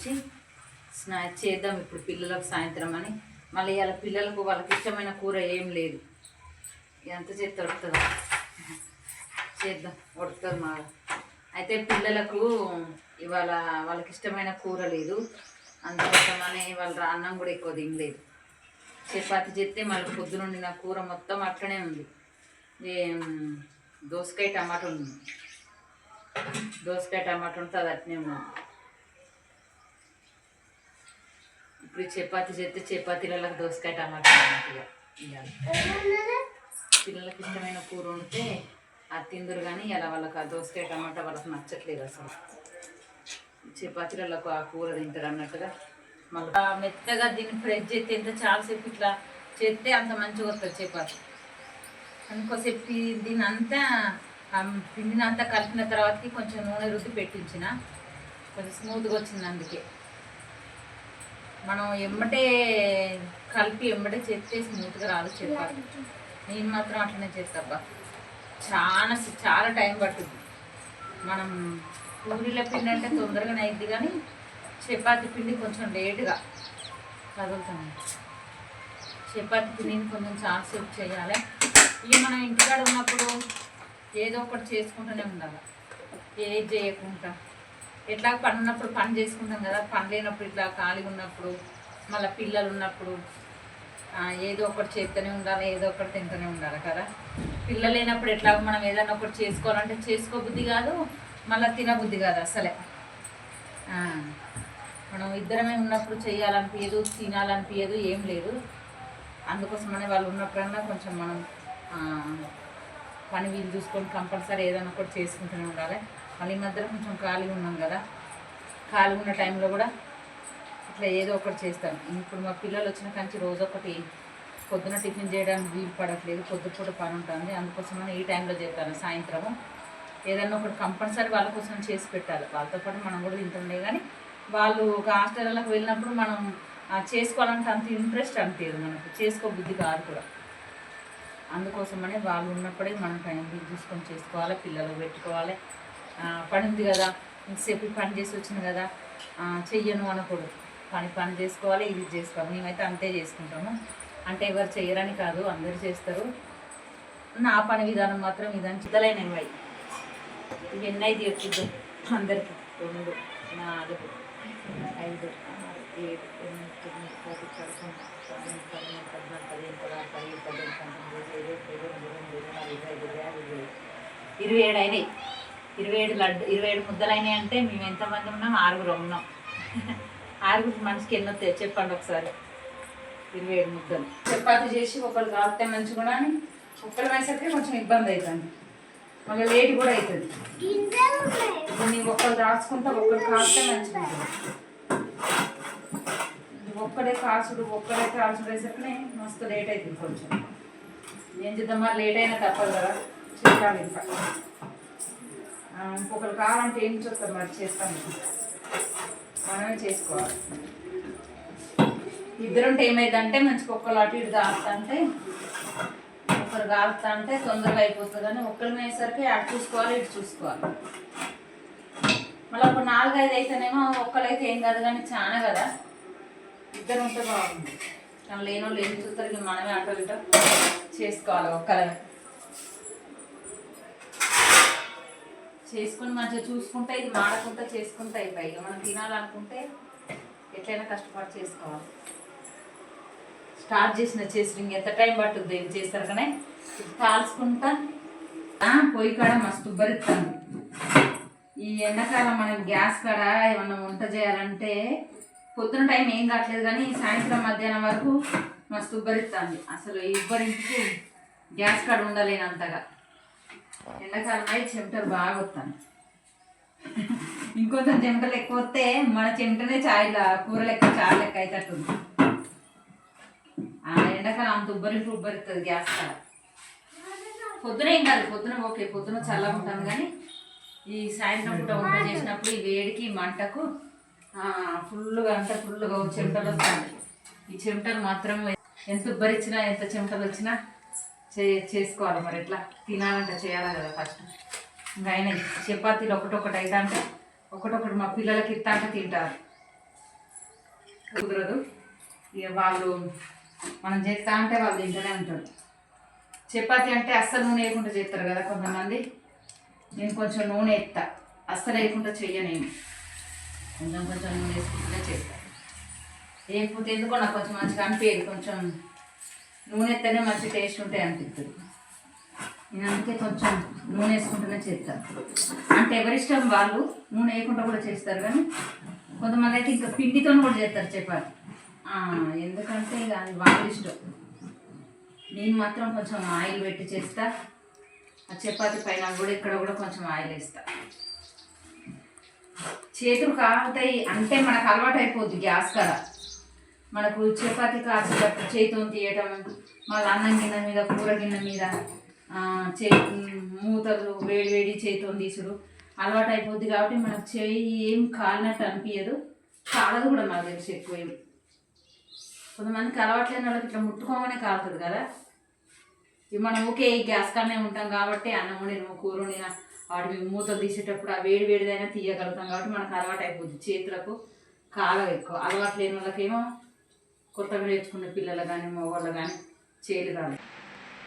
వచ్చి స్నాక్స్ చేద్దాం ఇప్పుడు పిల్లలకు సాయంత్రం అని. మళ్ళీ ఇవాళ పిల్లలకు వాళ్ళకి ఇష్టమైన కూర ఏం లేదు. ఎంత చేత ఉడుతుందా చేద్దాం ఉడుతుంది మా అయితే పిల్లలకు ఇవాళ వాళ్ళకి ఇష్టమైన కూర లేదు. అందుకోసమని వాళ్ళ అన్నం కూడా ఎక్కువ తినలేదు. చపాతి చేస్తే మళ్ళీ పొద్దునుండి నా కూర మొత్తం అట్లనే ఉంది. ఏం దోసకాయ టమాటా ఉంది దోసకాయ టమాటా ఉంటే అది అట్నే ఉంది. ఇప్పుడు చపాతి చేస్తే చపాతీలకు దోసకాయ టమాటా పిల్లలకి ఇష్టమైన కూర ఉంటే అది తిందురు కానీ ఇలా వాళ్ళకి ఆ దోసకాయ టమాటా వాళ్ళకి నచ్చట్లేదు అసలు. చపాతీలకు ఆ కూర తింటారు అన్నట్టుగా. మళ్ళీ మెత్తగా దీన్ని ఫ్రెష్ చేస్తే ఎంత చాలాసేపు ఇట్లా చేస్తే అంత మంచిగా వస్తుంది చపాతి. ఇంకోసేపు దీని దీన్ని అంతా పిండినంతా కలిపిన తర్వాతకి కొంచెం నూనె రుద్ది పెట్టించిన. కొంచెం స్మూత్గా వచ్చింది అందుకే. మనం ఎమ్మటే కలిపి ఎమ్మటే చేసి స్మూత్గా రాదు చెప్పాలి. నేను మాత్రం అట్లనే చేస్తాబ్బా చాలా చాలా టైం పట్టుద్ది మనం పూరీల పిండి అంటే తొందరగా అయింది కానీ చపాతి పిండి కొంచెం లేటుగా కదులుతుంది చపాతి పిండిని కొంచెం చాలాసేపు చేయాలి. ఇక మనం ఇంటికాడ ఉన్నప్పుడు ఏదో ఒకటి చేసుకుంటూనే ఉండాలి. ఏది చేయకుండా. ఎట్లా పని ఉన్నప్పుడు పని చేసుకుంటాం కదా పని లేనప్పుడు ఇట్లా ఖాళీగా ఉన్నప్పుడు మళ్ళీ పిల్లలు ఉన్నప్పుడు ఏదో ఒకటి చేస్తూనే ఉండాలి ఏదో ఒకటి తింటూనే ఉండాలి కదా. పిల్లలు లేనప్పుడు ఎట్లా మనం ఏదైనా ఒకటి చేసుకోవాలంటే చేసుకోబుద్ధి కాదు మళ్ళీ తినబుద్ధి కాదు అసలే. మనం ఇద్దరమే ఉన్నప్పుడు చేయాలనిపించదు తినాలనిపించదు ఏం లేదు. అందుకోసమనే వాళ్ళు ఉన్నప్పుడన్నా కొంచెం మనం పని వీలు చూసుకొని కంపల్సరీ ఏదైనా ఒకటి చేసుకుంటూనే ఉండాలి. మళ్ళీ మధ్యలో కొంచెం ఖాళీగా ఉన్నాం కదా. ఖాళీగా ఉన్న టైంలో కూడా ఇట్లా ఏదో ఒకటి చేస్తాం ఇప్పుడు మా పిల్లలు వచ్చిన కంచి రోజు ఒకటి పొద్దున టిఫిన్ చేయడానికి వీలు పడట్లేదు. పొద్దుపూట పని ఉంటుంది. అందుకోసమని ఈ టైంలో చేస్తాను. సాయంత్రము ఏదైనా ఒకటి కంపల్సరీ వాళ్ళ కోసం చేసి పెట్టాలి. వాళ్ళతో పాటు మనం కూడా తింటుండే కానీ వాళ్ళు ఒక హాస్టల్లోకి వెళ్ళినప్పుడు మనం చేసుకోవాలంటే అంత ఇంట్రెస్ట్ అనిపించదు మనకు. చేసుకోబుద్ధి కాదు కూడా. అందుకోసమనే వాళ్ళు ఉన్నప్పుడే మనం టైం చూసుకొని చేసుకోవాలి. పిల్లలు పెట్టుకోవాలి. పని ఉంది కదా ఇంతసేపు పని చేసి వచ్చింది కదా చెయ్యను అనకూడదు పని పని చేసుకోవాలి ఇది చేసుకోవాలి మేమైతే అంతే చేసుకుంటాము అంటే ఎవరు చేయరని కాదు అందరు చేస్తారు నా పని విధానం మాత్రం ఇదని చిత్తలైనవి ఇవ్వాలి ఇవి ఎన్ని అయితే చెప్తుందో అందరికి రెండు నాలుగు ఐదు ఆరు ఏడు ఎనిమిది తొమ్మిది పది పదకొండు పన్నెండు పన్నెండు పద్నాలుగు పదిహేను పదహారు పదిహేడు పదిహేను పంతొమ్మిది ఇరవై ఇరవై రెండు ఇరవై ఇరవై ఇరవై ఐదు ఇరవై ఆరు ఇరవై ఏడు ఇరవై ఏడు అయినాయి ఇరవై ఏడు లడ్డు ఇరవై ఏడు ముద్దలు అయినాయి అంటే మేము ఎంతమంది ఉన్నాం? ఆరుగురు ఉన్నాం. ఆరుగురు మనిషికి ఎన్నో చెప్పండి ఒకసారి. ఇరవై ఏడు ముద్దలు. చపాతి చేసి ఒకరు కాస్తే మంచిగా అని ఒక్కరు వేసరికి కొంచెం ఇబ్బంది అవుతుంది. మళ్ళీ లేట్ కూడా అవుతుంది. దీన్ని ఒక్కరు రాసుకుంటా ఒక్కరు కాస్తే మంచిగా ఉంటుంది. ఒక్కడే కాల్చుడు ఒక్కడే కాల్చుడు వేసరికి మస్తు లేట్ అవుతుంది కొంచెం. ఏం చేద్దాం? మరి లేట్ అయినా తప్పదు కదా. చెప్పాలి ఇంకా. ఇంకొకరు కావాలంటే ఏం చూస్తారు మరి చేస్తాం మనమే చేసుకోవాలి. ఇద్దరుంటే ఏమైందంటే మంచిగా ఒక్కరు అటు ఇటు కాస్తా ఒకరు కాలుతా అంటే తొందరగా అయిపోతుంది కానీ ఒక్కరి వేసరికి అటు చూసుకోవాలి ఇటు చూసుకోవాలి. మళ్ళీ ఒక నాలుగైదు అయితేనేమో ఒక్కరైతే ఏం కాదు కానీ చాలా కదా. ఇద్దరు ఉంటే బాగుంది. కానీ లేనో ఏం చూస్తారు? మనమే అటు ఇటు చేసుకోవాలి ఒక్కరే చేసుకుని మంచిగా చూసుకుంటే ఇది మాడకుండా చేసుకుంటే అయిపోయి మనం తినాలనుకుంటే ఎట్లయినా కష్టపడి చేసుకోవాలి. స్టార్ట్ చేసిన చేసి ఎంత టైం పట్టుద్ది? ఇది చేస్తారు కానీ కాల్చుకుంటా పొయ్యి కాడ మస్తు ఉబ్బరిస్తుంది ఈ ఎండాకాలం మనం గ్యాస్ కాడ ఏమన్నా వంట చేయాలంటే పొద్దున టైం ఏం కావట్లేదు కానీ సాయంత్రం మధ్యాహ్నం వరకు మస్తు ఉబ్బరిస్తుంది అసలు ఈ ఉబ్బరింపుకు గ్యాస్ కాడ ఉండలేనంతగా. ఎండాకాలం అయితే చెమటలు బాగా వస్తాను ఇంకొంచెం చెమటలు ఎక్కువ వస్తే మన చెమటనే చాయ్ కూర లెక్క చాయ్ లెక్క అవుతుంది ఆ ఎండాకాలం అంత ఉబ్బరింపు ఉబ్బరిస్తుంది గ్యాస్ కాడ. పొద్దున ఏం కాదు పొద్దున ఓకే పొద్దున చల్లగా ఉంటుంది కానీ ఈ సాయంత్రం పూట వంట చేసినప్పుడు ఈ వేడికి మంటకు ఫుల్గా అంటే ఫుల్గా చెమటలు వస్తుంది ఈ చెమటలు మాత్రం ఎంత ఉబ్బరిచ్చినా ఎంత చెమటలు వచ్చినా చే చేసుకోవాలి మరి ఎట్లా? తినాలంటే చేయాలి కదా ఫస్ట్ ఇంకా అయినా చపాతీలు ఒకటొకటి అయితే అంటే ఒకటొకటి మా పిల్లలకి ఇస్తా అంటే తింటారు. కుదరదు. ఇక వాళ్ళు మనం చేస్తా అంటే వాళ్ళు తింటూనే ఉంటారు. చపాతి అంటే అస్సలు నూనె వేయకుండా చేస్తారు కదా కొంతమంది. నేను కొంచెం నూనె ఎత్తా. అస్సలు వేయకుండా చెయ్యనేమి కొంచెం కొంచెం నూనె వేసుకుంటూనే చేస్తాను వేయకపోతే ఎందుకో నాకు కొంచెం మంచిగా అనిపించదు కొంచెం నూనె ఎత్తనే మంచి టేస్ట్ ఉంటాయి అనిపిస్తుంది నేను అందుకే కొంచెం నూనె వేసుకుంటూనే చేస్తాను అంటే ఎవరిష్టం వాళ్ళు నూనె వేయకుండా కూడా చేస్తారు కానీ కొంతమంది అయితే ఇంకా పిండితో కూడా చేస్తారు చపాతి. ఎందుకంటే ఇక అది వాళ్ళ ఇష్టం. నేను మాత్రం కొంచెం ఆయిల్ పెట్టి చేస్తా. ఆ చపాతి పైన కూడా ఇక్కడ కూడా కొంచెం ఆయిల్ వేస్తా. చేతులు కాలుతాయి అంటే మనకు అలవాటు అయిపోద్ది గ్యాస్ కదా మనకు చపాతి కాసేటప్పుడు చేతితో తీయటం మళ్ళీ అన్నం గిన్నె మీద కూర గిన్నె మీద చే మూతలు వేడి వేడి చేతితో తీసుడు. అలవాటు అయిపోద్ది కాబట్టి మనకు చేయి ఏం కాలినట్టు అనిపించదు కాలదు కూడా మాకు తెలిసి ఎక్కువ ఏం. కొంతమందికి అలవాట్లేని వాళ్ళకి ఇట్లా ముట్టుకోగానే కాలుతుంది కదా. ఇవి మనం ఓకే ఈ గ్యాస్ కాడనే ఉంటాం కాబట్టి అన్నం వండిన కూర వండిన వాటి మూతలు తీసేటప్పుడు ఆ వేడి వేడిదైనా తీయగలుగుతాం కాబట్టి మనకు అలవాటు అయిపోద్ది చేతులకు. కాలం ఎక్కువ. అలవాటు లేని వాళ్ళకేమో కొత్తగా నేర్చుకున్న పిల్లలు కానీ మగవాళ్ళు కానీ చేయలు కాదు.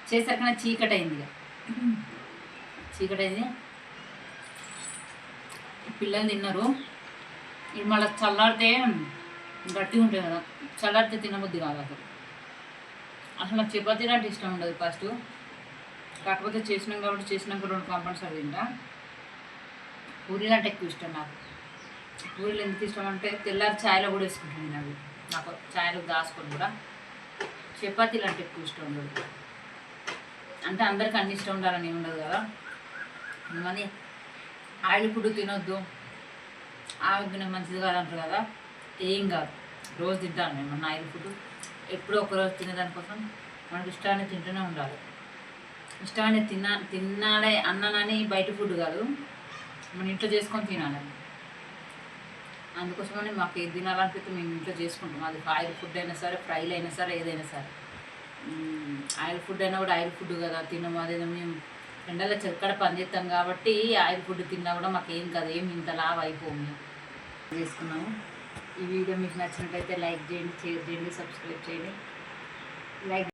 చేసాక చీకటి అయింది ఇక. చీకటి అయింది పిల్లలు తిన్నారు. ఇది మళ్ళీ చల్లారితే గట్టిగా ఉంటుంది కదా చల్లారితే తినబుద్ధి కాదు అసలు. అసలు నాకు చపాతీ అంటే ఇష్టం ఉండదు ఫస్ట్. కాకపోతే చేసినాం కాబట్టి చేసినాక రెండు కంపల్సరీ తింటా. పూరీలు అంటే ఎక్కువ ఇష్టం నాకు. పూరీలు ఎందుకు ఇష్టం అంటే తెల్లారి ఛాయ్లో కూడా వేసుకుంటుంది నాకు నాకు ఛాయ్లో దాచుకొని కూడా చపాతీలు అంటే ఎక్కువ ఇష్టం ఉండదు. అంటే అందరికీ అన్ని ఇష్టం ఉండాలని ఉండదు కదా. కొంతమంది ఆయిల్ ఫుడ్ తినొద్దు. ఆరోగ్యం మంచిది కాదంటారు కదా. ఏం కాదు. రోజు తింటాను మేము మన ఆయిల్ ఫుడ్. ఎప్పుడో ఒకరోజు తినేదానికోసం మనకి ఇష్టాన్ని తింటూనే ఉండాలి. ఇష్టాన్ని తిన్నా తినాలే అన్నానని బయట ఫుడ్ కాదు. మన ఇంట్లో చేసుకొని తినాలి. అందుకోసమని మాకు ఏది తినాలనిపిస్తే మేము ఇంట్లో చేసుకుంటాం. అది ఆయిల్ ఫుడ్ అయినా సరే ఫ్రైలు అయినా సరే ఏదైనా సరే. ఆయిల్ ఫుడ్ అయినా కూడా ఆయిల్ ఫుడ్ కదా తినము. అదేదో మేము ఎండలో చెక్కడ పని చేస్తాం కాబట్టి ఆయిల్ ఫుడ్ తిన్నా కూడా మాకేం కదా. కాదు ఏం ఇంత లావ్ అయిపోము చేసుకున్నాము. ఈ వీడియో మీకు నచ్చినట్టయితే లైక్ చేయండి షేర్ చేయండి సబ్స్క్రైబ్ చేయండి. లైక్